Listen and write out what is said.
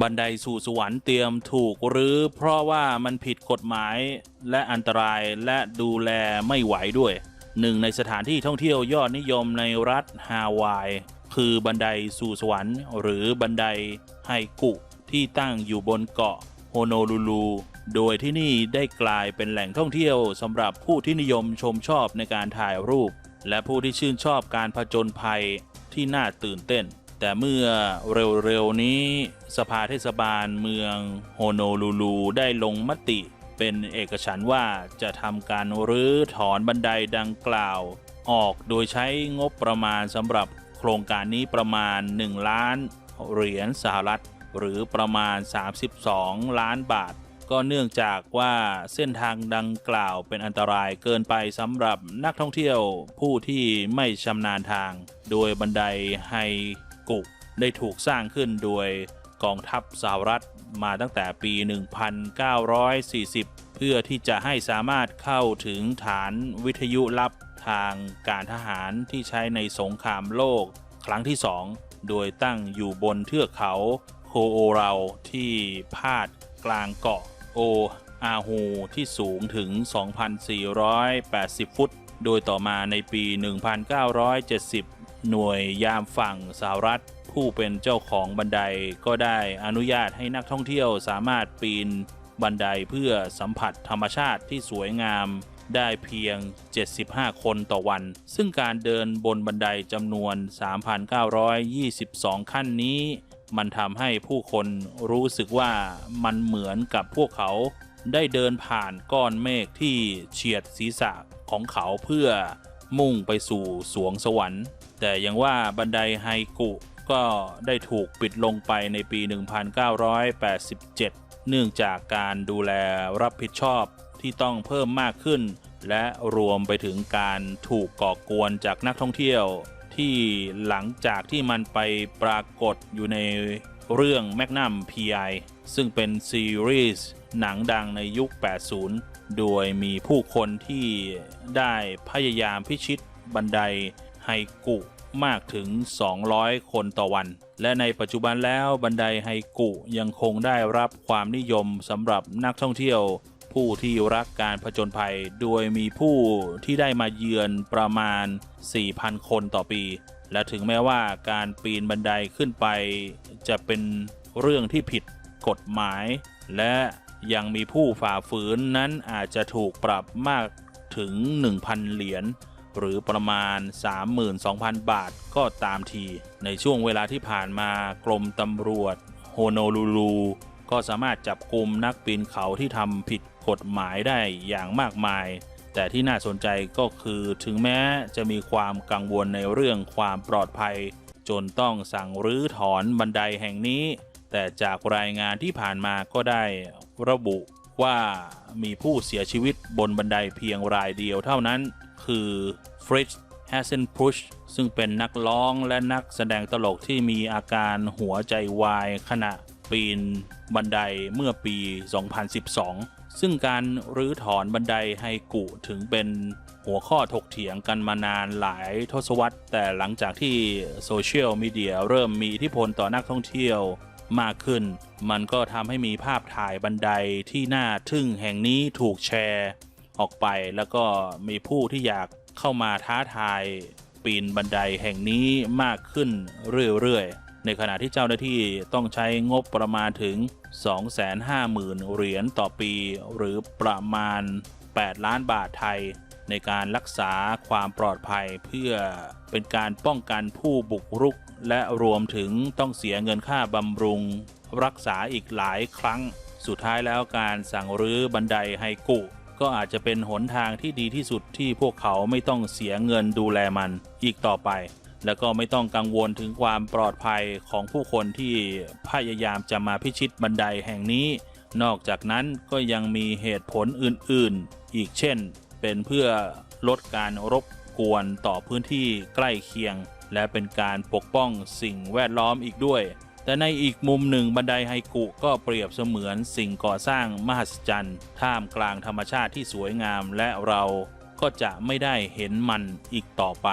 บันไดสู่สวรรค์เตรียมถูกหรือเพราะว่ามันผิดกฎหมายและอันตรายและดูแลไม่ไหวด้วยหนึ่งในสถานที่ท่องเที่ยวยอดนิยมในรัฐฮาวาย คือบันไดสู่สวรรค์หรือบันไดไฮกุที่ตั้งอยู่บนเกาะโฮโนลูลูโดยที่นี่ได้กลายเป็นแหล่งท่องเที่ยวสำหรับผู้ที่นิยมชมชอบในการถ่ายรูป และผู้ที่ชื่นชอบการผจญภัยที่น่าตื่นเต้น แต่เมื่อเร็วๆนี้สภาเทศบาลเมืองโฮโนลูลูได้ลงมติเป็นเอกฉันท์ว่าจะทำการรื้อถอนบันไดดังกล่าว ออกโดยใช้งบประมาณสำหรับโครงการนี้ประมาณ 1 ล้านเหรียญสหรัฐ หรือประมาณ 32 ล้านบาท ก็เนื่องจากว่าเส้นทางดังกล่าวเป็นอันตรายเกินไปสำหรับนักท่องเที่ยวผู้ที่ไม่ชำนาญทาง โดยบันไดไฮ กุได้ถูกสร้างขึ้นโดยกองทัพสหรัฐมาตั้งแต่ปี 1940 เพื่อที่จะให้สามารถเข้าถึงฐานวิทยุลับทางการทหารที่ใช้ในสงครามโลก ครั้งที่ 2 โดยตั้งอยู่บนเทือกเขาโคโอเราที่พาดกลางเกาะโออาฮูที่สูงถึง 2,480 ฟุต โดยต่อมาในปี 1970 หน่วยยามฝั่งสหรัฐ ผู้เป็นเจ้าของบันไดก็ได้อนุญาตให้นักท่องเที่ยวสามารถปีนบันไดเพื่อสัมผัสธรรมชาติที่สวยงามได้เพียง 75 คนต่อวัน ซึ่งการเดินบนบันไดจำนวน 3,922 ขั้นนี้ มันทำให้ผู้คนรู้สึกว่ามันเหมือนกับพวกเขาได้เดินผ่านก้อนเมฆที่เฉียดศีรษะของเขาเพื่อ มุ่งไปสู่สวงสวรรค์ แต่ยังว่าบันไดไฮกุก็ได้ถูกปิดลงไปในปี 1987 เนื่องจากการดูแลรับผิดชอบที่ต้องเพิ่มมากขึ้น และรวมไปถึงการถูกก่อกวนจากนักท่องเที่ยว ที่หลังจากที่มันไปปรากฏอยู่ในเรื่อง Magnum PI ซึ่งเป็นซีรีส์ หนังดังในยุค 80 โดยมีผู้คนที่ได้พยายามพิชิตบันไดไฮกุมากถึง 200 คนต่อวัน และในปัจจุบันแล้วบันไดไฮกุยังคงได้รับความนิยมสำหรับนักท่องเที่ยว ผู้ที่รักการผจญภัย โดยมีผู้ที่ได้มาเยือนประมาณ 4,000 คนต่อปี และถึงแม้ว่าการปีนบันไดขึ้นไป จะเป็นเรื่องที่ผิดกฎหมาย และ ยังมีผู้ฝ่าฝืนนั้นอาจจะถูกปรับมากถึง 1,000 เหรียญหรือประมาณ 32,000 บาทก็ตามที ในช่วงเวลาที่ผ่านมากรมตำรวจโฮโนลูลูก็สามารถจับกลุ่มนักปีนเขาที่ทำผิดกฎหมายได้อย่างมากมาย แต่ที่น่าสนใจก็คือถึงแม้จะมีความกังวลในเรื่องความปลอดภัย จนต้องสั่งรื้อถอนบันไดแห่งนี้ แต่จากรายงานที่ผ่านมาก็ได้ระบุว่ามีผู้เสียชีวิตบนบันไดเพียงรายเดียวเท่านั้น คือฟริ z แฮ s เซนพุชซึ่งเป็นนักร้องและนักแสดงตลกที่มีอาการหัวใจวายขณะปีนบันไดเมื่อปี 2012 ซึ่งการรื้อถอนบันไดไฮกุถึงเป็นหัวข้อถกเถียงกันมานานหลายทศวรรษ แต่หลังจากที่โซเชียลมีเดียเริ่มมีอิทธิพลต่อนักท่องเที่ยว มากขึ้น มันก็ทำให้มีภาพถ่ายบันไดที่น่าทึ่งแห่งนี้ถูกแชร์ออกไปแล้วก็มีผู้ที่อยากเข้ามาท้าทายปีนบันไดแห่งนี้มากขึ้นเรื่อยๆ ในขณะที่เจ้าหน้าที่ต้องใช้งบประมาณถึง 250,000 เหรียญต่อปี หรือประมาณ 8 ล้านบาทไทย ในการรักษาความปลอดภัยเพื่อเป็นการป้องกันผู้บุกรุก และรวมถึงต้องเสียเงินค่าบำรุง รักษาอีกหลายครั้ง สุดท้ายแล้วการสั่งรื้อบันไดไฮกุ ก็อาจจะเป็นหนทางที่ดีที่สุดที่พวกเขาไม่ต้องเสียเงินดูแลมันอีกต่อไป แล้วก็ไม่ต้องกังวลถึงความปลอดภัยของผู้คนที่พยายามจะมาพิชิตบันไดแห่งนี้ นอกจากนั้นก็ยังมีเหตุผลอื่นๆ อีกเช่น เป็นเพื่อลดการรบกวนต่อพื้นที่ใกล้เคียง และเป็นการปกป้องสิ่งแวดล้อมอีกด้วย แต่ในอีกมุมหนึ่งบันไดไฮกุก็เปรียบเสมือนสิ่งก่อสร้างมหัศจรรย์ท่ามกลางธรรมชาติที่สวยงามและเราก็จะไม่ได้เห็นมันอีกต่อไป